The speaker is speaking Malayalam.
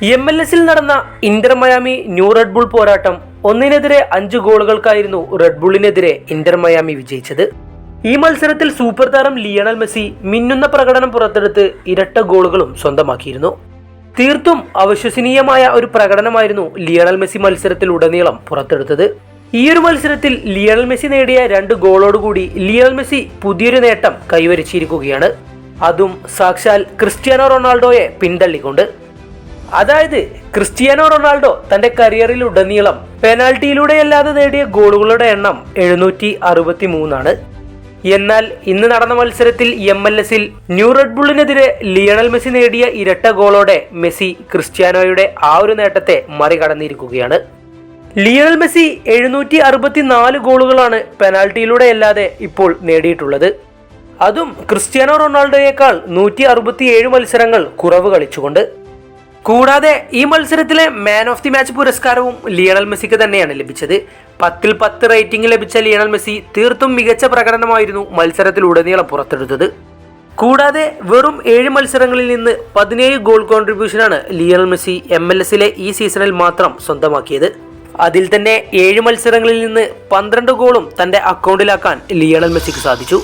എം എൽ എസിൽ നടന്ന Inter Miami New Red Bull പോരാട്ടം ഒന്നിനെതിരെ അഞ്ച് ഗോളുകൾക്കായിരുന്നു റെഡ് ബുള്ളിനെതിരെ ഇന്റർ മയാമി വിജയിച്ചത്. ഈ മത്സരത്തിൽ സൂപ്പർ താരം ലിയണൽ മെസ്സി മിന്നുന്ന പ്രകടനം പുറത്തെടുത്ത് ഇരട്ട ഗോളുകളും സ്വന്തമാക്കിയിരുന്നു. തീർത്തും അവിശ്വസനീയമായ ഒരു പ്രകടനമായിരുന്നു ലിയണൽ മെസ്സി മത്സരത്തിൽ ഉടനീളം പുറത്തെടുത്തത്. ഈ ഒരു മത്സരത്തിൽ ലിയണൽ മെസ്സി നേടിയ രണ്ട് ഗോളോടുകൂടി ലിയണൽ മെസ്സി പുതിയൊരു നേട്ടം കൈവരിച്ചിരിക്കുകയാണ്. അതും സാക്ഷാൽ ക്രിസ്ത്യാനോ റൊണാൾഡോയെ പിന്തള്ളിക്കൊണ്ട്. അതായത് ക്രിസ്റ്റിയാനോ റൊണാൾഡോ തന്റെ കരിയറിൽ ഉടനീളം പെനാൽറ്റിയിലൂടെയല്ലാതെ നേടിയ ഗോളുകളുടെ എണ്ണം എഴുന്നൂറ്റി അറുപത്തി മൂന്നാണ് എന്നാൽ ഇന്ന് നടന്ന മത്സരത്തിൽ എം എൽ എസിൽ ന്യൂ റെഡ് ബുള്ളിനെതിരെ ലിയണൽ മെസ്സി നേടിയ ഇരട്ട ഗോളോടെ മെസ്സി ക്രിസ്ത്യാനോയുടെ ആ ഒരു നേട്ടത്തെ മറികടന്നിരിക്കുകയാണ്. ലിയണൽ മെസ്സി എഴുന്നൂറ്റി അറുപത്തിനാല് ഗോളുകളാണ് പെനാൽറ്റിയിലൂടെ അല്ലാതെ ഇപ്പോൾ നേടിയിട്ടുള്ളത്. അതും ക്രിസ്ത്യാനോ റൊണാൾഡോയേക്കാൾ നൂറ്റി അറുപത്തിയേഴ് മത്സരങ്ങൾ കുറവ് കളിച്ചുകൊണ്ട്. കൂടാതെ ഈ മത്സരത്തിലെ മാൻ ഓഫ് ദി മാച്ച് പുരസ്കാരവും ലിയണൽ മെസ്സിക്ക് തന്നെയാണ് ലഭിച്ചത്. പത്തിൽ പത്ത് റേറ്റിംഗ് ലഭിച്ച ലിയണൽ മെസ്സി തീർത്തും മികച്ച പ്രകടനമായിരുന്നു മത്സരത്തിലുടനീളം പുറത്തെടുത്തത്. കൂടാതെ വെറും ഏഴ് മത്സരങ്ങളിൽ നിന്ന് പതിനേഴ് ഗോൾ കോൺട്രിബ്യൂഷനാണ് ലിയണൽ മെസ്സി എം എൽ എസിലെ ഈ സീസണിൽ മാത്രം സ്വന്തമാക്കിയത്. അതിൽ തന്നെ ഏഴ് മത്സരങ്ങളിൽ നിന്ന് പന്ത്രണ്ട് ഗോളും തന്റെ അക്കൗണ്ടിലാക്കാൻ ലിയണൽ മെസ്സിക്ക് സാധിച്ചു.